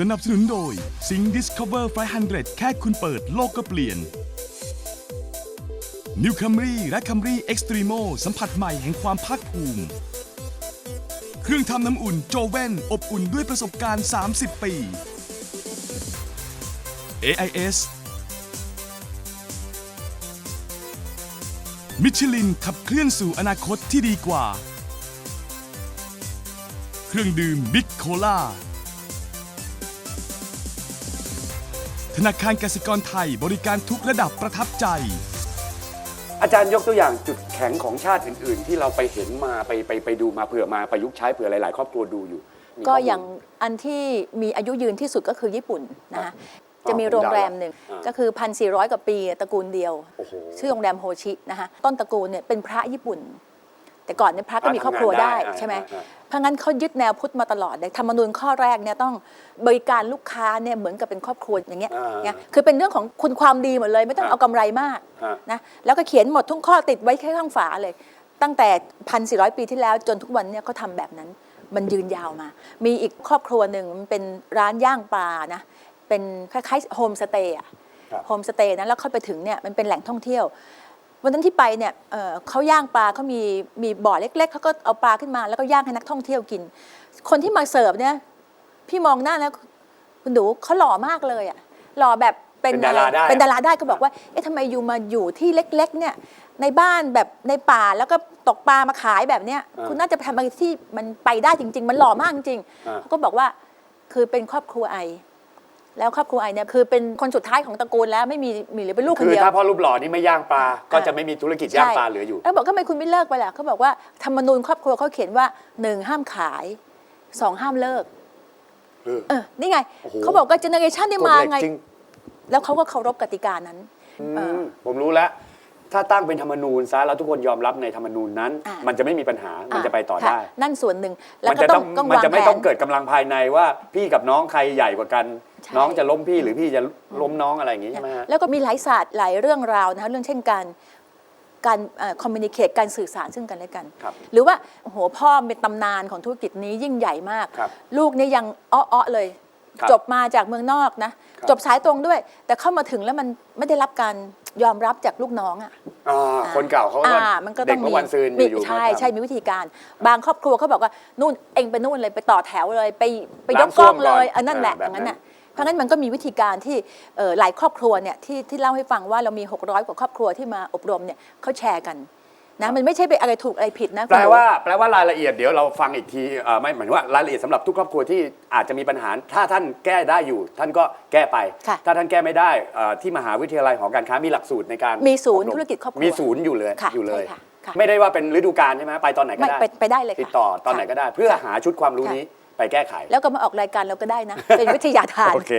สนับสนุนโดย Sing Discover 500 แค่คุณเปิดโลกก็เปลี่ยน New Camry และ Camry Extremo สัมผัสใหม่แห่งความภาคภูมิ เครื่องทำน้ำอุ่นโจเวนอบอุ่นด้วยประสบการณ์ 30 ปี AIS มิชลินขับเคลื่อนสู่อนาคตที่ดีกว่า เครื่องดื่มบิ๊กโคลา ธนาคารกสิกรไทยบริการทุกระดับประทับใจ อาจารย์ยกตัวอย่างจุดแข็งของชาติอื่น ๆ ที่เราไปเห็นมาไปไปไปดูมาเผื่อมาประยุกต์ใช้เผื่อหลาย ๆ ครอบครัวดูอยู่มีก็ข้มูล อย่างอันที่มีอายุยืนที่สุดก็คือญี่ปุ่นนะครัคะบจะมีโรงแรมหนึ่งอ่า ก็คือ 1,400 กว่าปีตระกูลเดียว โอ้โห ชื่อโรงแรมโฮชินะคะต้นตระกูลเนี่ยเป็นพระญี่ปุ่น แต่ก่อนเนี่ยพระก็มีพระครอบครัวทำงานได้ได้อ่าใช่ไหมอ่าเพราะงั้นเขายึดแนวพุทธมาตลอดเลยธรรมนูญข้อแรกเนี่ยต้องบริการลูกค้าเนี่ยเหมือนกับเป็นครอบครัวอย่างเงี้ยอ่าเนี่ยคือเป็นเรื่องของคุณความดีหมดเลย ไม่ต้องฮะเอากำไรมากฮะนะแล้วก็เขียนหมดทุกข้อติดไว้แค่ข้างฝาเลย ตั้งแต่ 1,400 ปีที่แล้วจนทุกวันเนี่ยเขาทำแบบนั้นมันยืนยาวมา มีอีกครอบครัวหนึ่งมันเป็นร้านย่างปลานะ เป็นคล้ายๆโฮมสเตย์อะครับโฮมสเตย์นะแล้วเข้าไปถึงเนี่ยมันเป็นแหล่งท่องเที่ยว วันนั้นที่ไปเนี่ยเอ่อเขาย่างปลาเขามีมีบ่อเล็ก ๆเขาก็เอาปลาขึ้นมาแล้วก็ย่างให้นักท่องเที่ยวกิน คนที่มาเสิร์ฟเนี่ย พี่มองหน้าแล้วคุณดูเขาหล่อมากเลยอะหล่อแบบเป็นเป็นดาราได้เป็นดาราได้ก็บอกว่าเอ๊ะทำไมอยู่มาอยู่ที่เล็ก ๆ เนี่ยในบ้านแบบในป่าแล้วก็ตกปลามาขายแบบเนี้ยอ่าคุณน่าจะทำอะไรที่มันไปได้จริง ๆ มันหล่อมากจริงอ่าๆเขาก็บอกว่าคือเป็นครอบครัวไอ แล้วครอบครัวไอเนี่ยคือเป็นคนสุดท้ายของตระกูลแล้วไม่มีมีเหลือเป็นลูกคนคือเดียว ถ้าพ่อรูปหล่อนี่ไม่ย่างปลา ก็จะไม่มีธุรกิจย่างปลาใช่เหลืออยู่ แล้วบอกทำไมคุณไม่เลิกไปล่ะเขาบอกว่าธรรมนูญครอบครัวเขาเขียนว่าหนึ่งห้ามขายสองห้ามเลิก เออ เออ นี่ไง โอ้โห เขาบอกว่าเจเนอเรชันที่กฎมาเหล็กไง จริงแล้วเขาก็เคารพกติกานั้นอืเออ มผมรู้แล้ว ถ้าตั้งเป็นธรรมนูญซะแล้วทุกคนยอมรับในธรรมนูญนั้น อะ มันจะไม่มีปัญหามันจะไปต่อค่ะได้นั่นส่วนหนึ่งแล้วมันก็จะต้ต้อองงต้องมันวางจะไม่แผต้อนงเกิดกำลังภายในว่าพี่กับน้องใครใหญ่กว่ากัน ใช่ น้องจะล้มพี่หรือพี่จะล้มน้องอะไรอย่างงี้ใช่ไหมฮะ แล้วก็มีหลายศาสตร์หลายเรื่องราวนะคะเรื่องเช่นการการคอมมิวนิเคตการสื่อสารซึ่งกันและกัน ครับหรือว่าโอ้โหพ่อเป็นตำนานของธุรกิจนี้ยิ่งใหญ่มาก ครับลูกเนี่ยยังอ้อๆเลย ครับจบมาจากเมืองนอกนะ ครับ จบสายตรงด้วย แต่เข้ามาถึงแล้วมันไม่ได้รับการยอมรับจากลูกน้องอะ อ่าคนเก่าเขาก็อ่ามันก็เด็ต้กองเมื่มีอวันซืนมีอยู่ๆใช่มาทำ ใช่มีวิธีการ บางครอบครัวเขาบอกว่านู่นเองไปนู่นเลยไปต่อแถวเลยไปไปยล้างกกล้องส้วมก่เลอนยอันนั่นแหละอ่าอย่างนั้นแบบนั้น่ะนเพราะงั้นมันก็มีวิธีการที่เอ่อหลายครอบครัวเนี่ยที่ที่เล่าให้ฟังว่าเรามี 600 กว่าครอบครัวที่มาอบรมเนี่ยเขาแชร์กัน นะมันไม่ใช่เป็นอะไรถูกอะไรผิดนะแปลคุณว่าแปลว่ารายละเอียดเดี๋ยวเราฟังอีกทีเอ่อไม่หมายถึงว่ารายละเอียดสำหรับทุกครอบครัวที่อาจจะมีปัญหา ถ้าท่านแก้ได้อยู่ ท่านก็แก้ไป ค่ะ ถ้าท่านแก้ไม่ได้เอ่อที่มหาวิทยาลัยหอการค้ามีหลักสูตรในการมีศูนย์อบมธุรกิจครอบครัวมีศูนย์อยู่เลยค่ะอยู่เลย ใช่ค่ะค่ะไม่ได้ว่าเป็นฤดูกาลใช่ไหมไปตอนไหนก็ไม่ได้ไปไปได้เลยค่ะติดต่อตอนไหนก็ได้ เพื่อค่ะหาชุดความรู้ค่ะ นี้ไปแก้ไข แล้วก็มาออกรายการเราก็ได้นะ เป็นวิทยาทาน โอเค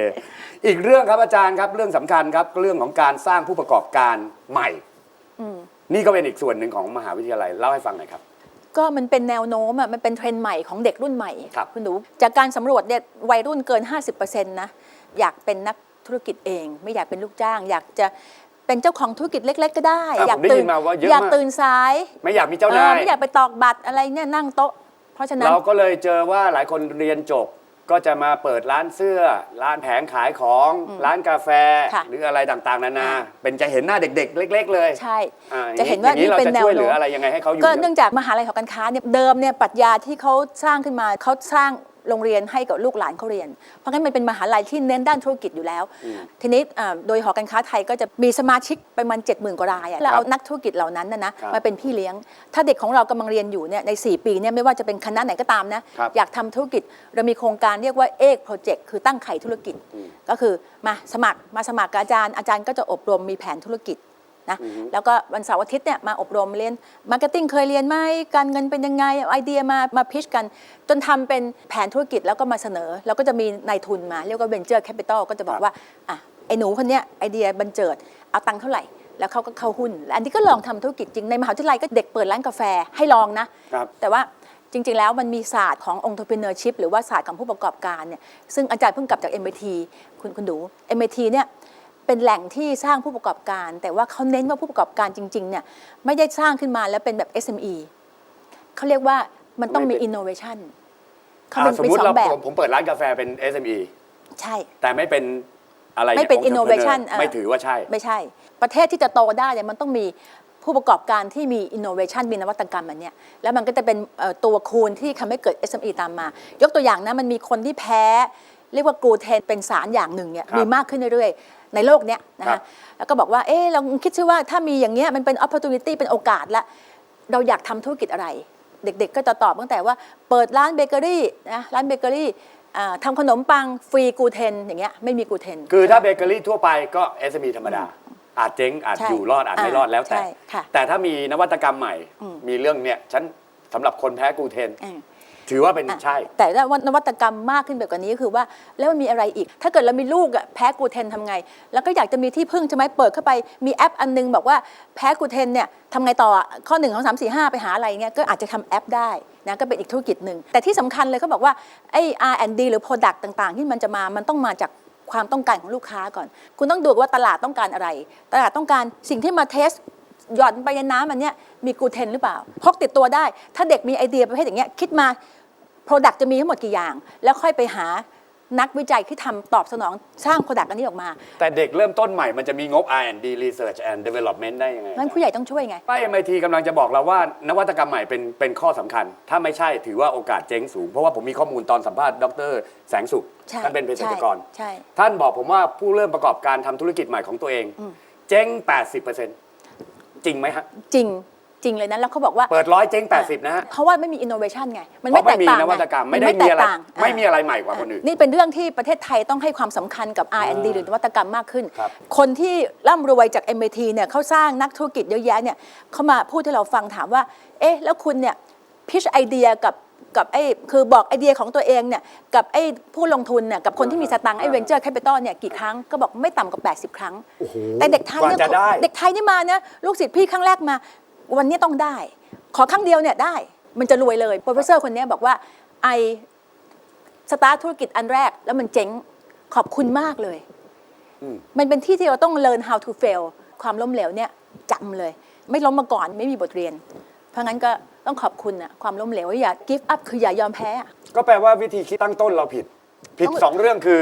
อีกเรื่องครับอาจารย์ครับเรื่องสำคัญครับเรื่องของการสร้างผู้ประกอบการใหม่อืม นี่ก็เป็นอีกส่วนหนึ่งของมหาวิทยาลัยเล่าให้ฟังหน่อยครับ ก็มันเป็นแนวโน้มอะมันเป็นเทรนด์ใหม่ของเด็กรุ่นใหม่ครับคุณหนูจากการสำรวจเนี่ยวัยรุ่นเกิน 50%นะอยากเป็นนักธุรกิจเอง ไม่อยากเป็นลูกจ้าง อยากจะเป็นเจ้าของธุรกิจเล็ก ๆ ก็ได้อะอยากผมได้ตื่ยินมาว่าเยอะอยากมากตื่นสาย ไม่อยากมีเจ้าเอนาอยไม่อยากไปตอกบัตรอะไรเนี่ยนั่งโต๊ะ เพราะฉะนั้นเราก็เลยเจอว่าหลายคนเรียนจบ ก็จะมาเปิดร้านเสื้อ ร้านแผงขายของ ร้านกาแฟ ค่ะ หรืออะไรต่างๆ นานาอ่าเป็นจะเห็นหน้าเด็ก ๆ เล็ก ๆ เลยใช่ อ่จะเห็นว่าอย่งนี้นี่เราเป็นจะแนช่ววยเหลืโน้อมอะไรยังไงให้เขาอยู่ก็เนื่องจากมหาลัยหอการค้าเนี่ยเดิมเนี่ยปรัชญาที่เขาสร้างขึ้นมาเขาสร้าง โรงเรียนให้กับลูกหลานเขาเรียน เพราะงั้นมันเป็นมหาลัยที่เน้นด้านธุรกิจอยู่แล้ว ทีนี้อ่าโดยหอการค้าไทยก็จะมีสมาชิกประมาณ7 0,000กว่ารายอะแล้วเอานักธุรกิจเหล่านั้นนะนะครับมาเป็นพี่เลี้ยง ถ้าเด็กของเรากำลังเรียนอยู่เนี่ยใน 4 ปีเนี่ยไม่ว่าจะเป็นคณะไหนก็ตามนะครับ อยากทำธุรกิจเรามีโครงการเรียกว่าเอกโปรเจกต์คือตั้งไข่ธุรกิจ ก็คือมาสมัครมาสมัครกับอาจารย์อาจารย์ก็จะอบรมมีแผนธุรกิจ นะแล้วก็วันเสาร์อาทิตย์เนี่ยมาอบรมเรียนมาร์เก็ตติ้งเคยเรียนไหมการเงินเป็นยังไงเอาไอเดียมามาพิชกัน จนทำเป็นแผนธุรกิจแล้วก็มาเสนอ แล้วก็จะมีนายทุนมา เรียกว่า venture capital ก็จะบอกว่าอะไอ้หนูคนเนี้ยไอเดียบันเจิดเอาตังค์เท่าไหร่แล้วเขาก็เข้าหุ้นและอันนี้ก็ลองทำธุรกิจจริงในมหาวิทยาลัยก็เด็กเปิดร้านกาแฟให้ลองนะครับแต่ว่าจริง ๆ แล้วมันมีศาสตร์ของ entrepreneurship หรือว่าศาสตร์ของผู้ประกอบการเนี่ยซึ่งอาจารย์เพิ่งกลับจาก MIT คุณคุณดู MIT เนี่ย เป็นแหล่งที่สร้างผู้ประกอบการ แต่ว่าเขาเน้นว่าผู้ประกอบการจริงๆเนี่ยไม่ได้สร้างขึ้นมาแล้วเป็นแบบ SME เขาเรียกว่ามันต้องมีไม่เป็น innovation เขาอ่าเป็นสมเป็นมติสอเรางแบบผมผมเปิดร้านกาแฟเป็น SME ใช่ แต่ไม่เป็นอะไรไม่เป็นย innovation entrepreneur เออไม่ถือว่าใช่ ไม่ใช่ ประเทศที่จะโตได้เนี่ยมันต้องมีผู้ประกอบการที่มี innovation มีนวัตกรรมอันเนี้ยแล้วมันก็จะเป็นเอ่อตัวคูณที่ทำให้เกิด SME ตามมา ยกตัวอย่างนะ มันมีคนที่แพ้ เรียกว่ากลูเทนเป็นสารอย่างหนึ่งเนี่ยครับ มีมากขึ้นเรื่อยๆ ในโลกเนี้ยนะครัคะบ แล้วก็บอกว่าเอ๊ะเราคิดซิว่าถ้ามีอย่างเงี้ยมันเป็น opportunity เป็นโอกาสละเราอยากทำธุรกิจอะไร เด็กๆ ก็จะตอบตั้งแต่ว่าเปิดร้านเบเกอรี่นะร้านเบเกอรี่อ่าทำขนมปังฟรีกลูเทนอย่างเงี้ยไม่มีกลูเทน คือถ้าเบเกอรี่ทั่วไปก็ SME ธรรมดา อาจเจ๊งอาจใช่อยู่รอดอาจไม่รอดอ่าแล้วแต่ ใช่ค่ะแต่ถ้ามีนวัตกรรมใหม่มีเรื่องเนี่ยฉันสำหรับคนแพ้กลูเทน อืม ถือว่าเป็นอะใช่ แต่ว่านวัตกรรมมากขึ้นไปกว่านี้ก็คือว่าแล้วมันมีอะไรอีก ถ้าเกิดเรามีลูกอะแพ้กลูเทนทำไง แล้วก็อยากจะมีที่พึ่งใช่ไหมเปิดเข้าไปมีแอปอันนึงบอกว่าแพ้กลูเทนเนี่ยทำไงต่ออะข้อ1นึ่งของสามสี่ห้าไปหาอะไรเงี้ยก็อาจจะทำแอปได้นะก็เป็นอีกธุรกิจหนึ่ง แต่ที่สำคัญเลยเขาบอกว่าไอ้ R&D หรือ Product ต่างๆ ที่มันจะมามันต้องมาจากความต้องการของลูกค้าก่อน คุณต้องดูว่าตลาดต้องการอะไร ตลาดต้องการสิ่งที่มาเทสหย่อนไปในน้ำอันเนี้ยมีกลูเทนหรือเปล่าพกติดตัวได้ ถ้าเด็กมีไอเดียประเภทอย่างเงี้ยคิดมา Product จะมีทั้งหมดกี่อย่าง แล้วค่อยไปหานักวิจัยที่ทำตอบสนองสร้าง Product อันนี้ออกมา แต่เด็กเริ่มต้นใหม่มันจะมีงบ R&D Research and Development ได้ยังไงงั้นผู้ใหญ่ต้องช่วยไง ป้า MIT กำลังจะบอกเราว่านวัตกรรมใหม่เป็นเป็นข้อสำคัญ ถ้าไม่ใช่ถือว่าโอกาสเจ๊งสูง เพราะว่าผมมีข้อมูลตอนสัมภาษณ์ดร แสงสุข ใช่ท่านเป็นเภสัชกร ใช่ท่านบอกผมว่าผู้เริ่มประกอบการทำธุรกิจใหม่ของตัวเอง เจ๊ง 80%จริงไหมฮะ จริง จริงเลยนะแล้วเขาบอกว่า เปิดร้อยเจ๊ง 80 นะฮะเพราะว่าไม่มี innovation ไง มันเพไม่ราะแตไม่กมีต่างนวัตกรรมงไม่ได้แตมีกอะไรต่างไม่มีอะไรใหม่กว่าคนอื่น นี่เป็นเรื่องที่ประเทศไทยต้องให้ความสำคัญกับ R&D หรือนวัตกรรมมากขึ้น ครับ คนที่ร่ำรวยจาก MIT เนี่ยเขาสร้างนักธุรกิจเยอะแยะเนี่ยเขามาพูดให้เราฟังถามว่า เอ๊ะ แล้วคุณเนี่ยพิชไอเดียกับกับไอ้คือบอกไอเดียของตัวเองเนี่ยกับไอ้ผู้ลงทุนเนี่ยกับคนที่มีสตังค์ไอ้ venture capital เนี่ยกี่ครั้งก็บอกไม่ต่ำกว่า 80 ครั้ง แต่เด็กไทยกว่าเนี่ยจะได้ เด็กไทยนี่มาเนี่ยลูกศิษย์พี่ครั้งแรกมา วันนี้ต้องได้ ขอครั้งเดียวเนี่ยได้ มันจะรวยเลยโปรเฟสเซอร์คนเนี้ยบอกว่าไอสตาร์ทธุรกิจอันแรกแล้วมันเจ๊งขอบคุณมากเลยอืมมันเป็นที่ที่เราต้อง learn how to fail ความล้มเหลวเนี่ยจำเลย ไม่ล้มมาก่อนไม่มีบทเรียน เพราะงั้นก็ต้องขอบคุณอะความล้มเหลวอย่า give up คืออย่ายอมแพ้อะก็แปลว่าวิธีคิดตั้งต้นเราผิด ผิดต้องสองเรื่องคือ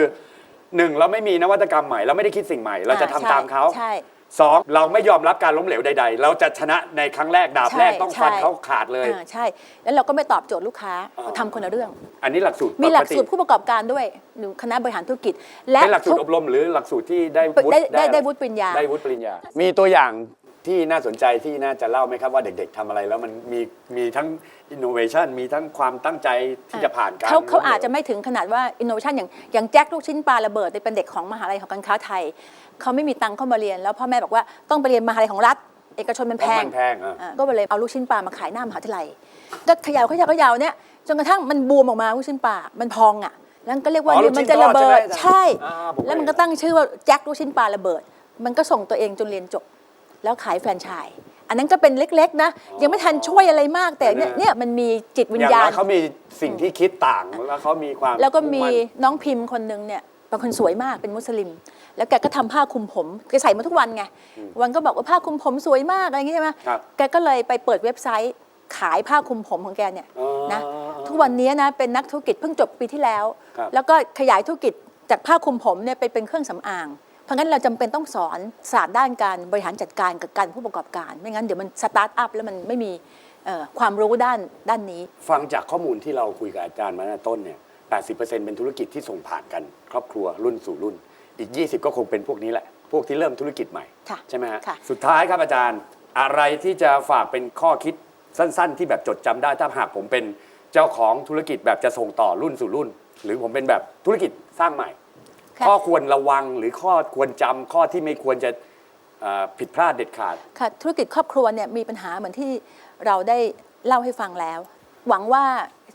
หนึ่งเราไม่มีนวัตกรรมใหม่ เราไม่ได้คิดสิ่งใหม่ เราจะทำอ่าใช่ตามเขา ใช่ สองเราไม่ยอมรับการล้มเหลวใด ๆ เราจะชนะในครั้งแรกดาบแรกต้องฟันใช่เขาขาดเลย อ่าใช่ แล้วเราก็ไม่ตอบโจทย์ลูกค้าอ๋อเราทำคนละเรื่อง อันนี้หลักสูตรมีหลักปติสูตรผู้ประกอบการด้วยหรือคณะบริหารธุรกิจ และเป็นหลักสูตทุรอบรมหรือหลักสูตรที่ได้วุฒิได้ได้อะรได้วุฒิปริญญา ได้วุฒิปริญญา มีตัวอย่าง ที่น่าสนใจที่น่าจะเล่าไหมครับว่าเด็ก ๆทำอะไรแล้วมันมีมีทั้ง innovation มีทั้งความตั้งใจที่จะผ่านการเขาเขาล้มหลวอาจจะไม่ถึงขนาดว่า innovation อย่างอย่างแจ็คลูกชิ้นปลาระเบิดเนี่ยเป็นเด็กของมหาลัยของการค้าไทย เขาไม่มีตังค์เข้ามาเรียน แล้วพ่อแม่บอกว่าต้องไปเรียนมหาลัยของรัฐ เอกชนมันเพแพราะงมันแพงอะ อ่าก็เลยเอาลูกชิ้นปลามาขายหน้ามหาวิทยาลัยก็เขยาวขยาวขยาวเนี่ยจนกระทั่งมันบูมออกมาลูกชิ้นปลา มันพองอะ แล้วก็เรียกว่าอ๋อเนี่ยลูกชิ้มันนจะระเบิดทอดใช่ไหมใช่ อ่าผมแล้วมันเห็นก็ตั้งชื่อว่าแจ็คลูกชิ้นปลาระเบิด มันก็ส่งตัวเองจนเรียนจบ แล้วขายแฟรนไชส์อันนั้นก็เป็นเล็ก ๆ นะ ยังไม่ทันช่วยอะไรมากแต่เนี่ยเนี่ยมันมีจิตวิอญย่างญาน้ณ อยเขามีสิ่งที่คิดต่างแล้วเขามีความแล้วก็มีนน้องพิมพ์คนหนึงเนี่ยเป็นคนสวยมากเป็นมุสลิม แล้วแกก็ทำผ้าคลุมผมแกใส่มาทุกวันไงวันก็บอกว่าผ้าคลุมผมสวยมากอะไรอย่างงี้ใช่ไหมครับ แกก็เลยไปเปิดเว็บไซต์ขายผ้าคลุมผมของแกเนี่ยอ๋อนะทุกวันนี้นะเป็นนักธุรกิจเพิ่งจบปีที่แล้ว ครับ แล้วก็ขยายธุรกิจจากผ้าคลุมผมเนี่ยไปเป็นเครื่องสำอาง เพราะงั้นเราจำเป็นต้องสอนศาสตร์ด้านการบริหารจัดการกับการผู้ประกอบการ ไม่งั้นเดี๋ยวมันสตาร์ทอัพแล้วมันไม่มีเอ่อความรู้ด้านด้านนี้ ฟังจากข้อมูลที่เราคุยกับอาจารย์มาตั้งแต่ต้นเนี่ย80%เป็นธุรกิจที่ส่งผ่านกัน ครอบครัวรุ่นสู่รุ่น อีก 20 ก็คงเป็นพวกนี้แหละ พวกที่เริ่มธุรกิจใหม่ค่ะใช่ไหมฮะค่ะสุดท้ายครับอาจารย์อะไรที่จะฝากเป็นข้อคิดสั้น ๆ ที่แบบจดจำได้ถ้าหากผมเป็นเจ้าของธุรกิจแบบจะส่งต่อรุ่นสู่รุ่น หรือผมเป็นแบบธุรกิจสร้างใหม่ค่ะ ข้อควรระวังหรือข้อควรจำข้อที่ไม่ควรจะเอ่อผิดพลาดเด็ดขาด ค่ะธุรกิจครอบครัวเนี่ยมีปัญหาเหมือนที่เราได้เล่าให้ฟังแล้ว หวังว่า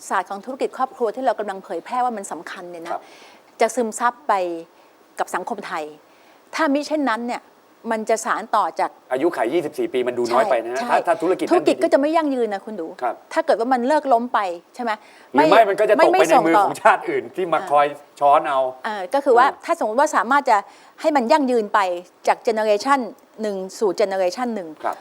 ศาสตร์ของธุรกิจครอบครัวที่เรากำลังเผยแพร่ว่ามันสำคัญเนี่ยครันะบจะซึมซับไปกับสังคมไทย ถ้ามิเช่นนั้นเนี่ย มันจะสารต่อจากอายุขัย24 ปีมันดูน้อยไปนะฮะใช่ถ้าถ้าธุรกิจธุรกิจนั้นดีก็จะไม่ยั่งยืนนะคุณดู ครับ ถ้าเกิดว่ามันเลิกล้มไปใช่ไหมหรือไม่มันก็จะตกไปในส่งมือต่ ของชาติอื่นที่มาคอยช้อนเอา เอ่อก็คือว่าอืมถ้าสมมติว่าสามารถจะให้มันยั่งยืนไปจากเจเนอเรชันหนึ่งสู่เจเนอเรชันหนึ่งครับ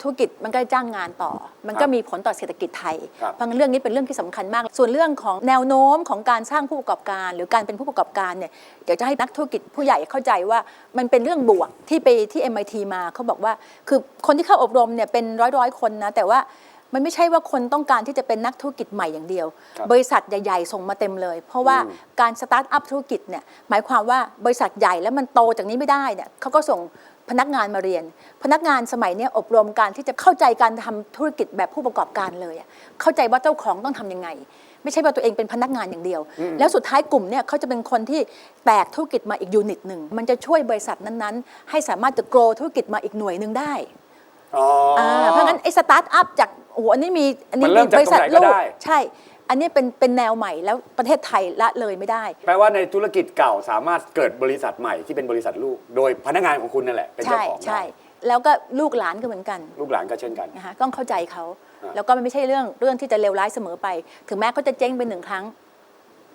ธุรกิจมันก็จ้างงานต่อ มันก็ครับมีผลต่อเศรษฐกิจไทย ครับ เพราะงั้นเรื่องนี้เป็นเรื่องที่สำคัญมาก ส่วนเรื่องของแนวโน้มของการสร้างผู้ประกอบการ หรือการเป็นผู้ประกอบการเนี่ยอยากจะให้นักธุรกิจผู้ใหญ่เข้าใจว่ามันเป็นเรื่องบวกที่ไปที่ MIT มาเขาบอกว่า คือคนที่เข้าอบรมเนี่ยเป็นร้อยร้อยๆคนนะแต่ว่ามันไม่ใช่ว่าคนต้องการที่จะเป็นนักธุรกิจใหม่อย่างเดียวครับบริษัทใหญ่ๆ ส่งมาเต็มเลย เพราะว่าอืมการสตาร์ทอัพธุรกิจเนี่ยหมายความว่าบริษัทใหญ่แล้วมันโตจากนี้ไม่ได้เนี่ยเขาก็ส่ง พนักงานมาเรียน พนักงานสมัยเนี้ยอบรมการที่จะเข้าใจการทำธุรกิจแบบผู้ประกอบการเลยอะเข้าใจว่าเจ้าของต้องทำยังไง ไม่ใช่ว่าตัวเองเป็นพนักงานอย่างเดียว แล้วสุดท้ายกลุ่มเนี่ยเขาจะเป็นคนที่แตกธุรกิจมาอีกยูนิตหนึ่งมันจะช่วยบริษัทนั้นๆ ให้สามารถจะ grow ธุรกิจมาอีกหน่วยหนึ่งได้อ๋อออ่าเพราะงั้นไอ้สตาร์ทอัพจากโอ้โหอันนี้มีอันนี้มันเริ่มจากบริษัทตรงไหนก็ลูกได้ใช่ อันนี้เป็นเป็นแนวใหม่แล้วประเทศไทยละเลยไม่ได้ แปลว่าในธุรกิจเก่าสามารถเกิดบริษัทใหม่ที่เป็นบริษัทลูก โดยพนักงานของคุณนั่นแหละเป็นเจ้าใช่ของใช่ได้แล้วก็ลูกหลานก็เหมือนกันลูกหลานก็เช่นกัน นะคะต้องเข้าใจเขา อ่า แล้วก็มันไม่ใช่เรื่องเรื่องที่จะเลวร้ายเสมอไป ถึงแม้เขาจะเจ๊งเป็นหนึ่งครั้ง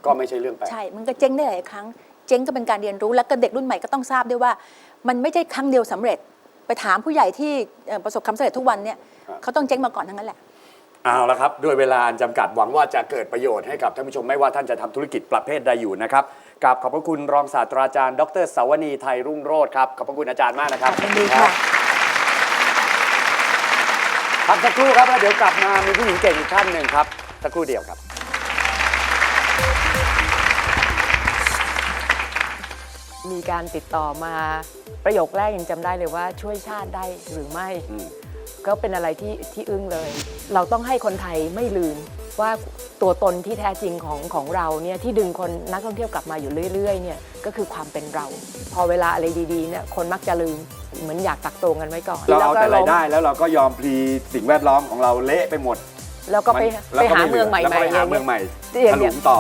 ก็ไม่ใช่เรื่องแปลก ใช่ มันก็เจ๊งได้หลายครั้ง เจ๊งก็เป็นการเรียนรู้ แล้วก็เด็กรุ่นใหม่ก็ต้องทราบด้วยว่า มันไม่ใช่ครั้งเดียวสำเร็จ ไปถามผู้ใหญ่ที่เอ่อประสบความสำเร็จทุกวันเนี่ย ครับ เขาต้องเจ๊งมาก่อนทั้งนั้นแหละ เอาละครับ ด้วยเวลาอันจำกัดหวังว่าจะเกิดประโยชน์ให้กับท่านผู้ชมไม่ว่าท่านจะทำธุรกิจประเภทใดอยู่นะครับกราบขอบพระคุณรองศาสตราจารย์ ดรสาวนีไทยรุ่งโรจน์ครับขอบพระคุณอาจารย์มากนะครับยินดีค่ะ พักสักครู่ครับแล้วเดี๋ยวกลับมามีผู้หญิงเก่งอีกท่านหนึ่งครับสักครู่เดียวครับ มีการติดต่อมาประโยคแรกยังจำได้เลยว่าช่วยชาติได้หรือไม่ อืม ก็เป็นอะไรที่ที่อึ้งเลย เราต้องให้คนไทยไม่ลืมว่าตัวตนที่แท้จริงของของเราเนี่ยที่ดึงคนนักท่องเที่ยวกลับมาอยู่เรื่อยๆเนี่ยก็คือความเป็นเรา พอเวลาอะไรดีๆเนี่ยคนมักจะลืมเหมือนอยากตักตวงกันไว้ก่อนเราเอาแต่รายได้แล้วแล้วเราก็ยอมพลีสิ่งแวดล้อมของเราเละไปหมด แล้วก็ไปแล้วไปก็หาไม่เมืองใหม่แล้วก็ไปๆหาย่เมืองใหม่อย่างถเงี้ลุยงต่อ